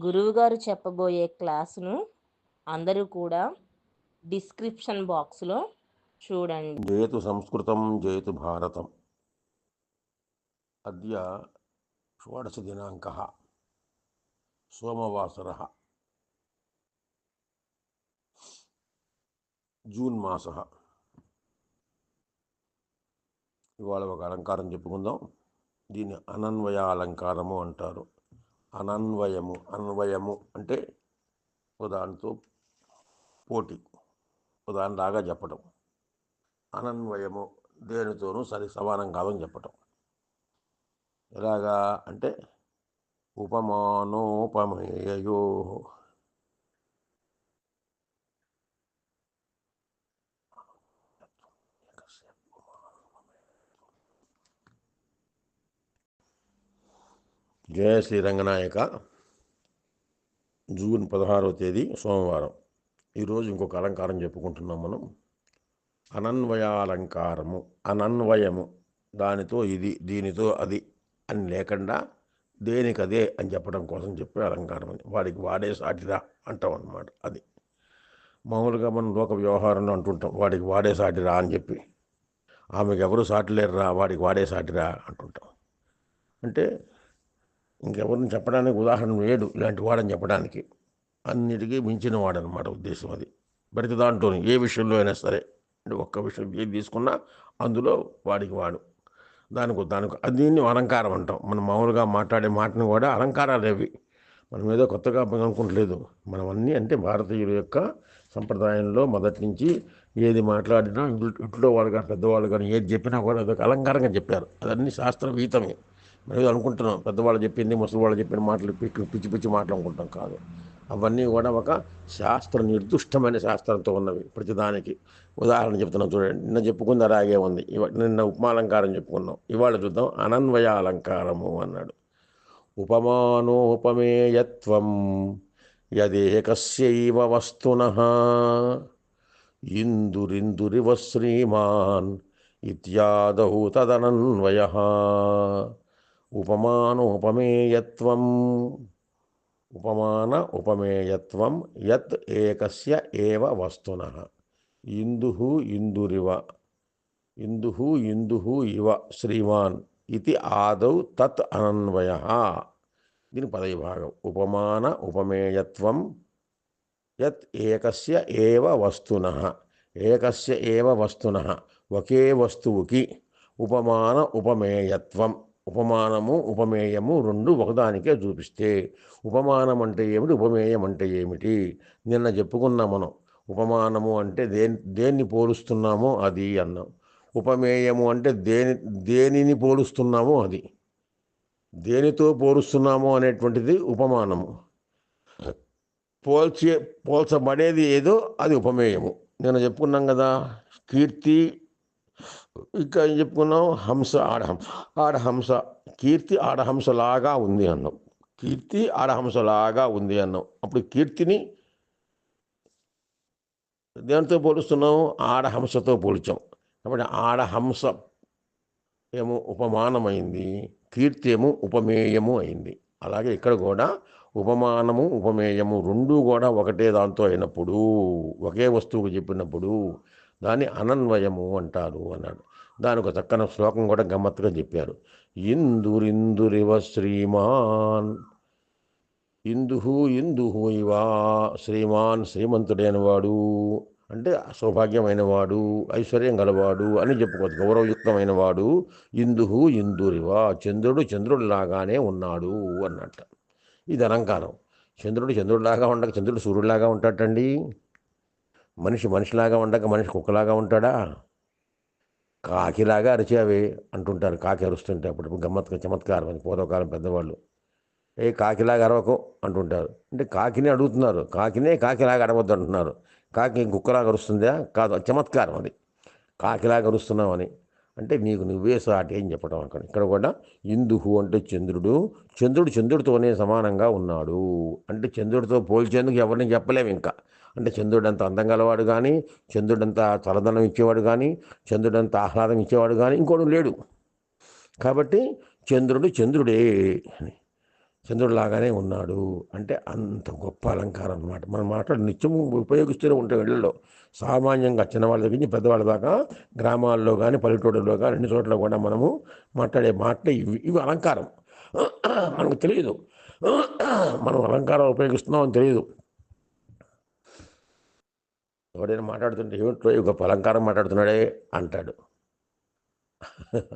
గురువుగారు చెప్పబోయే క్లాసును అందరూ కూడా డిస్క్రిప్షన్ బాక్స్లో చూడండి. జయతు సంస్కృతం జయతు భారతం. అద్య షోడశదినాంకः సోమవాసర. జూన్ మాస. ఇవాళ ఒక అలంకారం చెప్పుకుందాం. దీన్ని అనన్వయ అలంకారము అంటారు. అనన్వయము. అన్వయము అంటే ఉదాహరణతో పోటీ ఉదాహరణలాగా చెప్పడం అనన్వయము దేనితోనూ సరి సమానం కాదని చెప్పటం. ఎలాగా అంటే ఉపమానోపమేయో జయ శ్రీ రంగనాయక జూన్ పదహారవ తేదీ సోమవారం. ఈరోజు ఇంకొక అలంకారం చెప్పుకుంటున్నాం మనం. అనన్వయాలంకారము అనన్వయము. దానితో ఇది దీనితో అది అని లేకుండా దేనికదే అని చెప్పడం కోసం చెప్పే అలంకారం అని. వాడికి వాడే సాటిరా అంటాం అన్నమాట అది. మామూలుగా మనం లోక వ్యవహారంలో అంటుంటాం వాడికి వాడే సాటిరా అని చెప్పి. ఆమెకు ఎవరు సాటిలేరురా వాడికి వాడే సాటిరా అంటుంటాం. అంటే ఇంకెవరిని చెప్పడానికి ఉదాహరణ లేడు ఇలాంటి వాడని చెప్పడానికి. అన్నిటికీ మించిన వాడనమాట ఉద్దేశం అది. ప్రతి దాంట్లో ఏ విషయంలో అయినా సరే అంటే ఒక్క విషయం ఏది తీసుకున్నా అందులో వాడికి వాడు. దానికి దానికి దీన్ని అలంకారం అంటాం. మనం మామూలుగా మాట్లాడే మాటను కూడా అలంకారాలు అవి. మనం ఏదో కొత్తగా అనుకుంటలేదు. మనం అన్నీ అంటే భారతీయుల యొక్క సంప్రదాయంలో మొదటి నుంచి ఏది మాట్లాడినా ఇంట్లో ఇంట్లో వాళ్ళు కానీ పెద్దవాళ్ళు కానీ ఏది చెప్పినా కూడా అదొక అలంకారంగా చెప్పారు. అదన్నీ శాస్త్రవీతమే మనం అనుకుంటున్నాం. పెద్దవాళ్ళు చెప్పింది ముసలి వాళ్ళు చెప్పిన మాటలు పిచ్చి పిచ్చి పిచ్చి మాటలు అనుకుంటాం కాదు. అవన్నీ కూడా ఒక శాస్త్ర నిర్దిష్టమైన శాస్త్రంతో ఉన్నవి ప్రతిదానికి. ఉదాహరణ చెప్తున్నాం చూడండి. నిన్న చెప్పుకుంది అలాగే ఉంది. నిన్న ఉపమాలంకారం చెప్పుకున్నాం. ఇవాళ చూద్దాం. అనన్వయ అలంకారము అన్నాడు. ఉపమానోపమేయత్వం యదేకస్యైవ వస్తున ఇందురిందురివ శ్రీమాన్ ఇత్యాదౌ తదనన్వయ ఉపమానోపమేయత్వం ఉపమాన ఉపమేయత్వం యత్ ఏకస్య ఏవ వస్తున. ఇందు ఇందురివ. ఇందు ఇందు ఇవ శ్రీవాన్ ఇది ఆదౌ తత్ అనన్వయ. దీని పదవిభాగం. ఉపమాన ఉపమేయత్వం యత్ ఏకస్య ఏవ వస్తున. ఏకస్య ఏవ వస్తున. ఒకే వస్తువుకి ఉపమాన ఉపమేయత్వం. ఉపమానము ఉపమేయము రెండు ఒకదానికే చూపిస్తే ఉపమానం అంటే ఏమిటి ఉపమేయం అంటే ఏమిటి? నిన్న చెప్పుకున్నాం మనం. ఉపమానము అంటే దేని దేన్ని పోలుస్తున్నామో అది అన్నాం. ఉపమేయము అంటే దేని దేనిని పోలుస్తున్నామో అది. దేనితో పోలుస్తున్నామో అనేటువంటిది ఉపమానము. పోల్చే పోల్చబడేది ఏదో అది ఉపమేయము. నేను చెప్పుకున్నాం కదా కీర్తి ఇంకా ఏం చెప్పుకున్నాం హంస ఆడహంస ఆడహంస కీర్తి ఆడహంసలాగా ఉంది అన్నాం కీర్తి ఆడహంసలాగా ఉంది అన్నాం అప్పుడు కీర్తిని దేనితో పోలుస్తున్నాం ఆడహంసతో పోల్చాం. కాబట్టి ఆడహంస ఏమో ఉపమానమైంది కీర్తి ఏమో ఉపమేయము అయింది. అలాగే ఇక్కడ కూడా ఉపమానము ఉపమేయము రెండూ కూడా ఒకటే దాంతో అయినప్పుడు ఒకే వస్తువుకు చెప్పినప్పుడు దాన్ని అనన్వయము అంటారు అన్నాడు. దానికి ఒక శ్లోకం కూడా గమ్మత్తుగా చెప్పారు. ఇందురిందురివ శ్రీమాన్ ఇందుహు ఇందుహు ఇవా శ్రీమాన్ శ్రీమంతుడైన వాడు అంటే సౌభాగ్యమైన వాడు ఐశ్వర్యం గలవాడు అని చెప్పుకోవచ్చు. గౌరవయుక్తమైన వాడు ఇందుహు ఇందురివా చంద్రుడు చంద్రుడు లాగానే ఉన్నాడు అన్నట్ట. ఇది అలంకారం. చంద్రుడు చంద్రుడిలాగా ఉండక చంద్రుడు సూర్యుడిలాగా ఉంటాడండి. మనిషి మనిషిలాగా ఉండక మనిషి కుక్కలాగా ఉంటాడా? కాకిలాగా అరిచేవి అంటుంటారు. కాకి అరుస్తుంటే అప్పుడు గమ్మత్తుగా చమత్కారం అని పూర్వకాలం పెద్దవాళ్ళు. ఏ కాకిలాగా అరవకు అంటుంటారు. అంటే కాకిని అడుగుతున్నారు. కాకినే కాకిలాగా అడవద్దు అంటున్నారు కాకి కుక్కలాగా అరుస్తుందా? కాదు చమత్కారం అది. కాకిలాగా అరుస్తున్నామని అంటే నీకు నువ్వే సాటి అని చెప్పడం అక్కడ. ఇక్కడ కూడా ఇందుహు అంటే చంద్రుడు. చంద్రుడు చంద్రుడితోనే సమానంగా ఉన్నాడు. అంటే చంద్రుడితో పోల్చేందుకు ఎవరిని చెప్పలేము ఇంకా. అంటే చంద్రుడంత అందం గలవాడు కానీ చంద్రుడంత చలదనం ఇచ్చేవాడు కానీ చంద్రుడంత ఆహ్లాదం ఇచ్చేవాడు కానీ ఇంకోడు లేడు. కాబట్టి చంద్రుడు చంద్రుడే అని. చంద్రుడిలాగానే ఉన్నాడు. అంటే అంత గొప్ప అలంకారం అనమాట మనం మాట్లాడు నిత్యం ఉపయోగిస్తూనే ఉంటాం ఇళ్ళలో సామాన్యంగా చిన్నవాళ్ళ దగ్గర నుంచి పెద్దవాళ్ళ దాకా గ్రామాల్లో కానీ పల్లెటూళ్ళలో కానీ అన్ని చోట్ల కూడా మనము మాట్లాడే మాటలు ఇవి. ఇవి అలంకారం. మనకు తెలియదు. మనం అలంకారం ఉపయోగిస్తున్నామని తెలియదు. ఎవడైనా మాట్లాడుతుంటే ఏమిటో ఒక అలంకారం మాట్లాడుతున్నాడే? అంటాడు.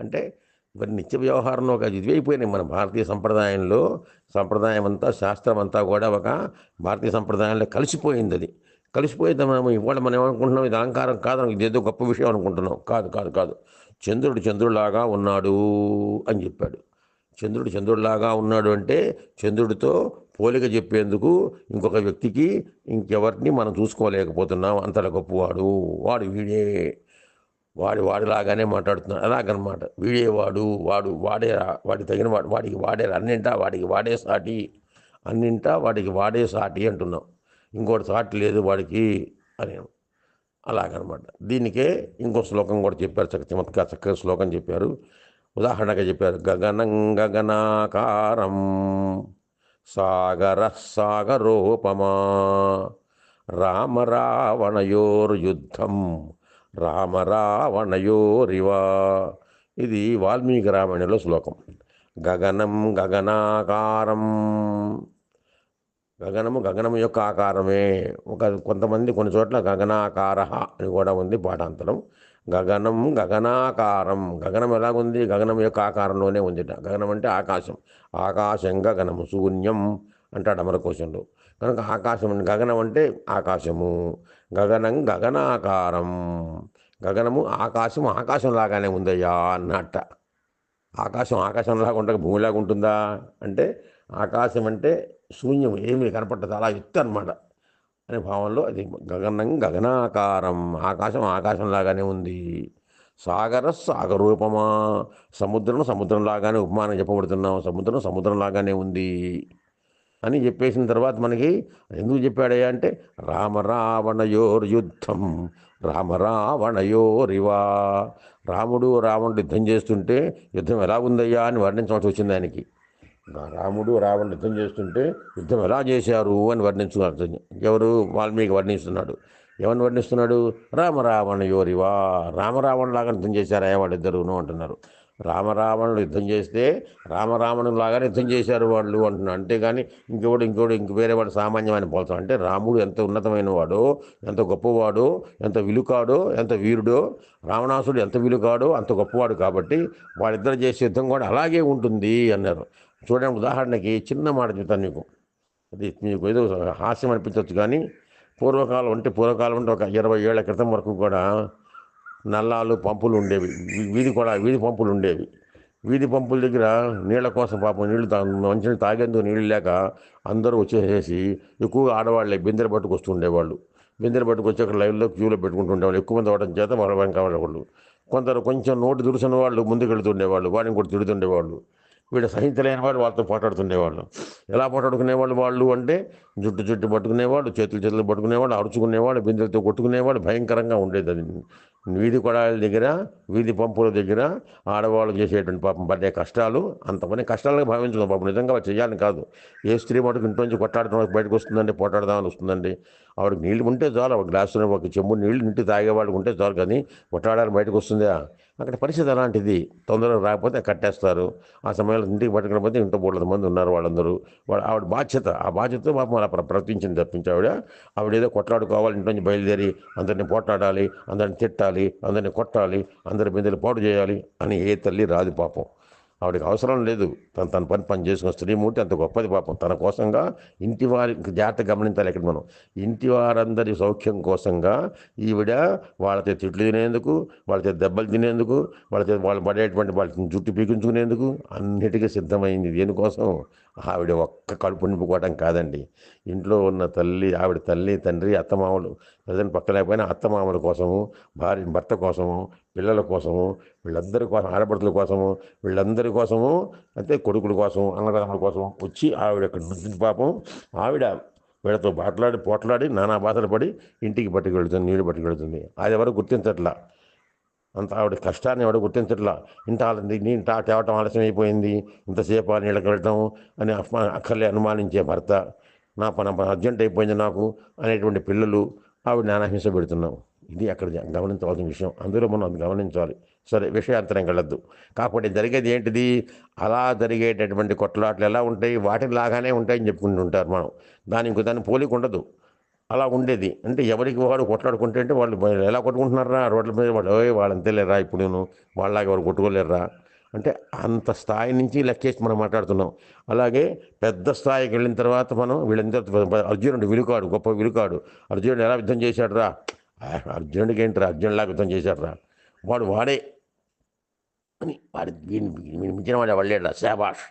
అంటే మరి నిత్య వ్యవహారంలో ఒక ఇదివైపోయినాయి మన భారతీయ సంప్రదాయంలో. సంప్రదాయం అంతా శాస్త్రం అంతా కూడా ఒక భారతీయ సంప్రదాయంలో కలిసిపోయింది అది. కలిసిపోయింది మనం ఇవాళ మనం ఏమనుకుంటున్నాం ఇది అలంకారం కాదు ఇది ఏదో గొప్ప విషయం అనుకుంటున్నాం. కాదు కాదు కాదు. చంద్రుడు చంద్రులాగా ఉన్నాడు అని చెప్పాడు. చంద్రుడు చంద్రుడిలాగా ఉన్నాడు అంటే చంద్రుడితో పోలిక చెప్పేందుకు ఇంకొక వ్యక్తికి ఇంకెవరిని మనం చూసుకోలేకపోతున్నాం. అంతట గొప్పవాడు. వాడు వీడే. వాడి వాడిలాగానే మాట్లాడుతున్నాడు. అలాగనమాట. వీడే వాడు. వాడు వాడే వాడి తగిన వాడు. వాడికి వాడే అన్నింటా వాడికి వాడే సాటి. అన్నింటా వాడికి వాడే సాటి అంటున్నాం. ఇంకోటి సాటి లేదు వాడికి అని అలాగనమాట. దీనికే ఇంకో శ్లోకం కూడా చెప్పారు. చక్క చమత్కార చక్కగా శ్లోకం చెప్పారు. ఉదాహరణగా చెప్పారు గగనం గగనాకారం సాగర సాగరోపమా రామ రావణయోర్యుద్ధం రామ ఇది వాల్మీకి రామాయణంలో శ్లోకం. గగనం గగనాకారం. గగనము గగనం యొక్క ఆకారమే. ఒక కొంతమంది కొన్ని చోట్ల గగనాకార అని కూడా ఉంది పాఠాంతరం. గగనం గగనాకారం. గగనం ఎలాగుంది? గగనం యొక్క ఆకారంలోనే ఉంది. గగనం అంటే ఆకాశం. ఆకాశం గగనము. శూన్యం అంటాడు అమరకోశంలో. కనుక ఆకాశం గగనం అంటే ఆకాశము. గగనం గగనాకారం. గగనము ఆకాశం ఆకాశం లాగానే ఉందయ్యా అన్నట్ట. ఆకాశం ఆకాశంలాగా ఉండక భూమిలాగా ఉంటుందా అంటే ఆకాశం అంటే శూన్యం ఏమీ కనపడదు. అలా ఎత్తు అనమాట అనే భావంలో అది గగనం గగనాకారం ఆకాశం ఆకాశంలాగానే ఉంది. సాగర సాగరూపమా సముద్రం సముద్రంలాగానే ఉపమానం చెప్పబడుతున్నాం సముద్రం సముద్రంలాగానే ఉంది అని చెప్పేసిన తర్వాత మనకి ఎందుకు చెప్పాడయ్యా అంటే రామరావణయోర్ యుద్ధం రామ రాముడు రావణుడు యుద్ధం చేస్తుంటే యుద్ధం ఎలా ఉందయ్యా అని వర్ణించవలసి వచ్చింది ఆయనకి. రాముడు రావణ యుద్ధం చేస్తుంటే యుద్ధం ఎలా చేశారు అని వర్ణించుకున్నారు ఎవరు? వాల్మీకి వర్ణిస్తున్నాడు. ఎవరిని వర్ణిస్తున్నాడు? రామరావణ యోరివా రామరావణులాగా యుద్ధం చేశారా వాళ్ళిద్దరును అంటున్నారు. రామరావణుడు యుద్ధం చేస్తే రామరావణుడు లాగానే యుద్ధం చేశారు వాళ్ళు అంటున్నారు. అంతేగాని ఇంకెవడు ఇంకోడు ఇంక వేరే వాడు సామాన్యమైన పోల్చాం అంటే రాముడు ఎంత ఉన్నతమైన వాడో ఎంత గొప్పవాడో ఎంత విలుకాడో ఎంత వీరుడో రావణాసుడు ఎంత విలుకాడో అంత గొప్పవాడు కాబట్టి వాళ్ళిద్దరు చేసే యుద్ధం కూడా అలాగే ఉంటుంది అన్నారు. చూడండి ఉదాహరణకి చిన్న మాట చెప్తాను మీకు అది మీకు ఏదో హాస్యం అనిపించవచ్చు కానీ పూర్వకాలం అంటే పూర్వకాలం అంటే ఒక ఇరవై ఏళ్ళ క్రితం వరకు కూడా నల్లాలు పంపులు ఉండేవి. వీధి కూడా వీధి పంపులు ఉండేవి. వీధి పంపుల దగ్గర నీళ్ళ కోసం పాపం నీళ్ళు తా మంచినీళ్ళు తాగేందుకు నీళ్ళు లేక అందరూ వచ్చేసేసి ఎక్కువగా ఆడవాళ్ళే బిందెలు పట్టుకొస్తుండేవాళ్ళు బిందెలు పట్టుకొచ్చి అక్కడ లైవ్లో క్యూలో పెట్టుకుంటుండేవాళ్ళు ఎక్కువ మంది అవడం చేత వాళ్ళ వెనక వాళ్ళు కొందరు కొంచెం నోటి దురుసిన వాళ్ళు ముందుకు వెళుతుండేవాళ్ళు వాడిని కూడా తిడుతుండేవాళ్ళు. వీడు సహించలేని వాడు వాళ్ళతో పోటాడుతుండేవాళ్ళు. ఎలా పోటాడుకునేవాళ్ళు వాళ్ళు అంటే జుట్టు జుట్టు పట్టుకునేవాళ్ళు చేతులు చేతులు పట్టుకునేవాళ్ళు అరుచుకునేవాళ్ళు బిందెలతో కొట్టుకునేవాళ్ళు భయంకరంగా ఉండేది అది. వీధి కొడాల దగ్గర వీధి పంపుల దగ్గర ఆడవాళ్ళు చేసేటువంటి పాపం పడే కష్టాలు అంత పని కష్టాలుగా భావించుకున్నాం పాపం. నిజంగా చేయాలని కాదు. ఏ స్త్రీ మటుకు ఇంట్లోంచి కొట్టాడటం బయటకు వస్తుందండి పోటాడదామని వస్తుందండి. ఆవిడకి నీళ్ళు ఉంటే చాలు ఒక గ్లాసులో ఒక చెంబు నీళ్ళు నింటి తాగేవాళ్ళకి ఉంటే చాలు కానీ కొట్టాడాలి బయటకు వస్తుందా? అక్కడ పరిస్థితి అలాంటిది. తొందరగా రాకపోతే కట్టేస్తారు. ఆ సమయంలో ఇంటికి పట్టుకుని ఇంట్లో బోళ్ళ మంది ఉన్నారు వాళ్ళందరూ. వాళ్ళ ఆవిడ బాధ్యత. ఆ బాధ్యతతో పాపం అలా ప్రవర్తించింది తప్పించి ఆవిడ. ఆవిడ ఏదో కొట్లాడుకోవాలి ఇంట్లో నుంచి బయలుదేరి అందరిని పోట్లాడాలి అందరిని తిట్టాలి అందరిని కొట్టాలి అందరి బిందెలు పాడు చేయాలి అని ఏ తల్లి రాదు పాపం. ఆవిడకి అవసరం లేదు. తను తన పని పని చేసుకున్న స్త్రీమూర్తి అంత గొప్పది పాపం. తన కోసంగా ఇంటి వారి జాగ్రత్త గమనించాలి ఇక్కడ మనం. ఇంటి వారందరి సౌఖ్యం కోసంగా ఈవిడ వాళ్ళతో తిట్లు తినేందుకు వాళ్ళతో దెబ్బలు తినేందుకు వాళ్ళతో వాళ్ళు పడేటువంటి వాళ్ళని జుట్టు పీకించుకునేందుకు అన్నిటికీ సిద్ధమైంది. దేనికోసం? ఆవిడ ఒక్క కడుపు నింపుకోవడం కాదండి. ఇంట్లో ఉన్న తల్లి ఆవిడ తల్లి తండ్రి అత్తమామలు ప్రజెంట్ పక్క లేకపోయినా అత్తమామల కోసము భార్య భర్త కోసము పిల్లల కోసము వీళ్ళందరి కోసం ఆడపడుతుల కోసము వీళ్ళందరి కోసము అంటే కొడుకుల కోసం అన్నదమ్ముల కోసం వచ్చి ఆవిడ ఇక్కడ నుంచి పాపం ఆవిడ వీళ్ళతో మాట్లాడి పోట్లాడి నానా బాధలు పడి ఇంటికి పట్టుకెళ్తుంది నీళ్ళు పట్టుకెళ్తుంది. అది ఎవరు గుర్తించట్లా? అంత ఆవిడ కష్టాన్ని ఎవడ గుర్తించట్లా. ఇంత ఆల- నీ ఇంత తేవటం ఆలస్యం అయిపోయింది ఇంతసేపు ఆ నీళ్ళకి వెళ్ళటం అని అక్కర్లే అనుమానించే భర్త. నా పని అర్జెంట్ అయిపోయింది నాకు అనేటువంటి పిల్లలు ఆవిడ నానాహింస పెడుతున్నాం. ఇది అక్కడ గమనించవలసిన విషయం. అందులో మనం అది గమనించాలి. సరే విషయాంతరం వెళ్ళద్దు కాకపోతే జరిగేది ఏంటిది? అలా జరిగేటటువంటి కొట్లాట్లు ఎలా ఉంటాయి? వాటిని లాగానే ఉంటాయని చెప్పుకుంటుంటారు మనం. దాని ఇంకో దాన్ని పోలిక ఉండదు. అలా ఉండేది. అంటే ఎవరికి వాడు కొట్లాడుకుంటే అంటే వాళ్ళు ఎలా కొట్టుకుంటున్నారా? రోడ్ల మీద వాళ్ళు "ఓయ్, వాళ్ళు అంతేలేరా ఇప్పుడు నేను? వాళ్ళలాగా ఎవరు కొట్టుకోలేరా? అంటే అంత స్థాయి నుంచి లెక్కేసి మనం మాట్లాడుతున్నాం. అలాగే పెద్ద స్థాయికి వెళ్ళిన తర్వాత మనం వీళ్ళందరూ అర్జునుడు విలుకాడు గొప్ప విలుకాడు. అర్జునుడు ఎలా యుద్ధం చేశాడురా? అర్జునుడికి ఏంటిరా? అర్జునుడిలాగా యుద్ధం చేశాడురా? వాడు వాడే అని వాడి మించిన వాడు వాళ్ళేడా శాబాష్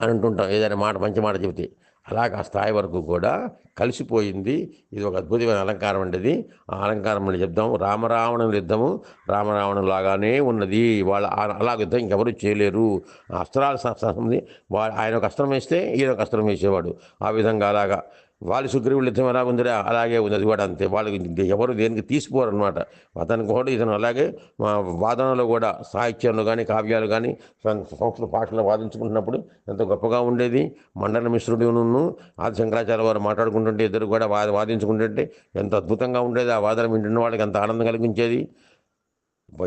అని అంటుంటాం. ఏదైనా మాట మంచి మాట చెబితే. అలాగ ఆ స్థాయి వరకు కూడా కలిసిపోయింది. ఇది ఒక అద్భుతమైన అలంకారం అండి ఇది. ఆ అలంకారం అని చెప్దాం. రామరావణుల యుద్ధము. రామరావణం లాగానే ఉన్నది. వాళ్ళ అలా అలాగ యుద్ధం ఇంకెవరు చేయలేరు. అస్త్రాలు ఉంది. వా ఆయన ఒక అస్త్రం వేస్తే ఈయన ఒక అస్త్రం వేసేవాడు ఆ విధంగా అలాగా వాళ్ళు సుగ్రీవుడు యుద్ధం ఎలా ఉందిరా? అలాగే ఉంది. అది కూడా అంతే. వాళ్ళు ఎవరు దేనికి తీసిపోరు అనమాట అతనికి కూడా ఇతను అలాగే మా వాదనలో కూడా సాహిత్యంలో కానీ కావ్యాలు కానీ సం- సంస్కృత భాషలో వాదించుకుంటున్నప్పుడు ఎంత గొప్పగా ఉండేది. మండల మిశ్రుడును ఆది శంకరాచార్య వారు మాట్లాడుకుంటుంటే ఇద్దరు కూడా వా వాదించుకుంటుంటే ఎంత అద్భుతంగా ఉండేది. ఆ వాదన వింటున్న వాళ్ళకి ఎంత ఆనందం కలిగించేది.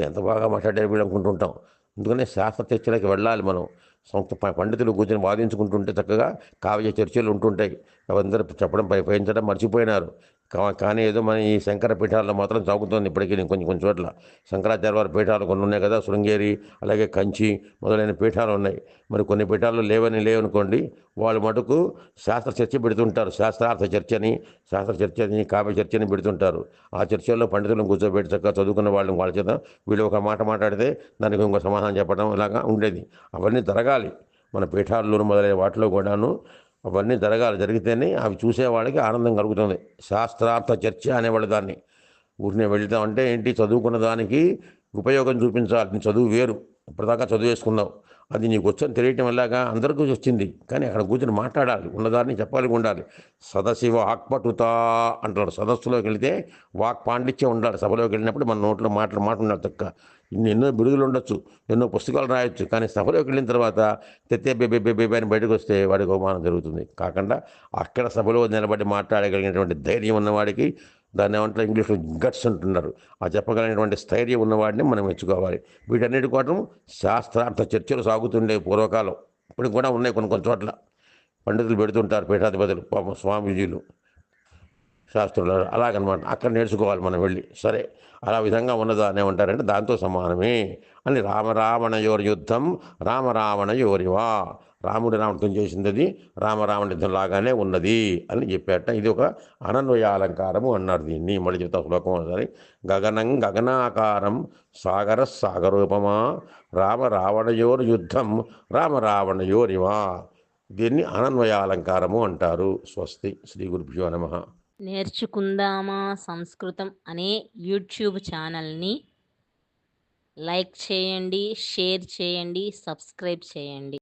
ఎంత బాగా మాట్లాడారు వీళ్ళు అనుకుంటుంటాం అందుకనే శాస్త్ర చర్చలకు వెళ్ళాలి మనం. సంస్థ ప- పండితులు కూర్చొని వాదించుకుంటుంటే చక్కగా కావ్య చర్చలు ఉంటుంటాయి. అవందరూ చెప్పడం పై పయించడం మర్చిపోయినారు. కానీ ఏదో మన ఈ శంకర పీఠాల్లో మాత్రం సాగుతోంది ఇప్పటికీ కొంచెం కొన్ని చోట్ల. శంకరాచార్య వారి పీఠాలు కొన్ని ఉన్నాయి కదా శృంగేరి అలాగే కంచి మొదలైన పీఠాలు ఉన్నాయి. మరి కొన్ని పీఠాలు లేవని లేవనుకోండి వాళ్ళు మటుకు శాస్త్ర చర్చ పెడుతుంటారు. శాస్త్రార్థ చర్చని శాస్త్ర చర్చని కావ్య చర్చని పెడుతుంటారు. ఆ చర్చల్లో పండితులను కూర్చోబెట్టి చక్కగా చదువుకున్న వాళ్ళని వాళ్ళ చేత వీళ్ళు ఒక మాట మాట్లాడితే దానికి ఇంకో సమాధానం చెప్పడం ఇలాగా ఉండేది. అవన్నీ జరగాలి. మన పీఠాల్లోనూ మొదలైన వాటిలో కూడాను అవన్నీ జరగాలి జరిగితేనే అవి చూసేవాడికి ఆనందం కలుగుతుంది. శాస్త్రార్థ చర్చ అనేవాడు దాన్ని. ఊరినే వెళ్తామంటే ఏంటి? చదువుకున్న దానికి ఉపయోగం చూపించాలి నీ చదువు వేరు. ఇప్పటిదాకా చదువు వేసుకున్నావు. అది నీకు వచ్చని తెలియటం ఎలాగా అందరికీ వచ్చింది. కానీ అక్కడ కూర్చొని మాట్లాడాలి. ఉన్నదాన్ని చెప్పాలి ఉండాలి. సదశివ వాక్పటుత అంటారు సదస్సులోకి వెళితే వాక్ పాండిత్యం ఉండాలి. సభలోకి వెళ్ళినప్పుడు మన నోట్లో మాటలు మాట ఉండాలి. తక్క. ఇన్ని ఎన్నో బిడుగులు ఉండొచ్చు. ఎన్నో పుస్తకాలు రాయొచ్చు. కానీ సభలోకి వెళ్ళిన తర్వాత తెత్తే బేబే బేబే అని బయటకు వస్తే వాడికి అవమానం జరుగుతుంది. కాకుండా అక్కడ సభలో నిలబడి మాట్లాడగలిగినటువంటి ధైర్యం ఉన్నవాడికి దాన్ని ఏమంటారు? ఇంగ్లీష్లో గట్స్ అంటున్నారు. ఆ చెప్పగలిగినటువంటి స్థైర్యం ఉన్నవాడిని మనం మెచ్చుకోవాలి. వీటన్నిటి కోసం శాస్త్రార్థ చర్చలు సాగుతుండే పూర్వకాలం. ఇప్పుడు కూడా ఉన్నాయి కొన్ని కొన్ని చోట్ల. పండితులు పెడుతుంటారు పీఠాధిపతులు పాపం స్వామీజీలు శాస్త్రులు అలాగనమాట. అక్కడ నేర్చుకోవాలి మనం వెళ్ళి. సరే అలా విధంగా ఉన్నదా అనే ఉంటారంటే దాంతో సమానమే అని రామరావణ యోర్ యుద్ధం రామరావణ యోరివా రాముడు రావణం చేసింది అది రామరావణ యుద్ధం లాగానే ఉన్నది అని చెప్పాట. ఇది ఒక అనన్వయ అలంకారము అన్నారు దీన్ని. మళ్ళీ చెప్తా శ్లోకం ఒకసారి. గగనం గగనాకారం సాగర సాగరూపమా. రామ రావణయోర్ యుద్ధం రామ రావణయోరివా. దీన్ని అనన్వయాలంకారము అంటారు. స్వస్తి. శ్రీ గురుభ్యో నమ. నేర్చుకుందామా సంస్కృతం అనే యూట్యూబ్ ఛానల్ని లైక్ చేయండి షేర్ చేయండి సబ్స్క్రైబ్ చేయండి.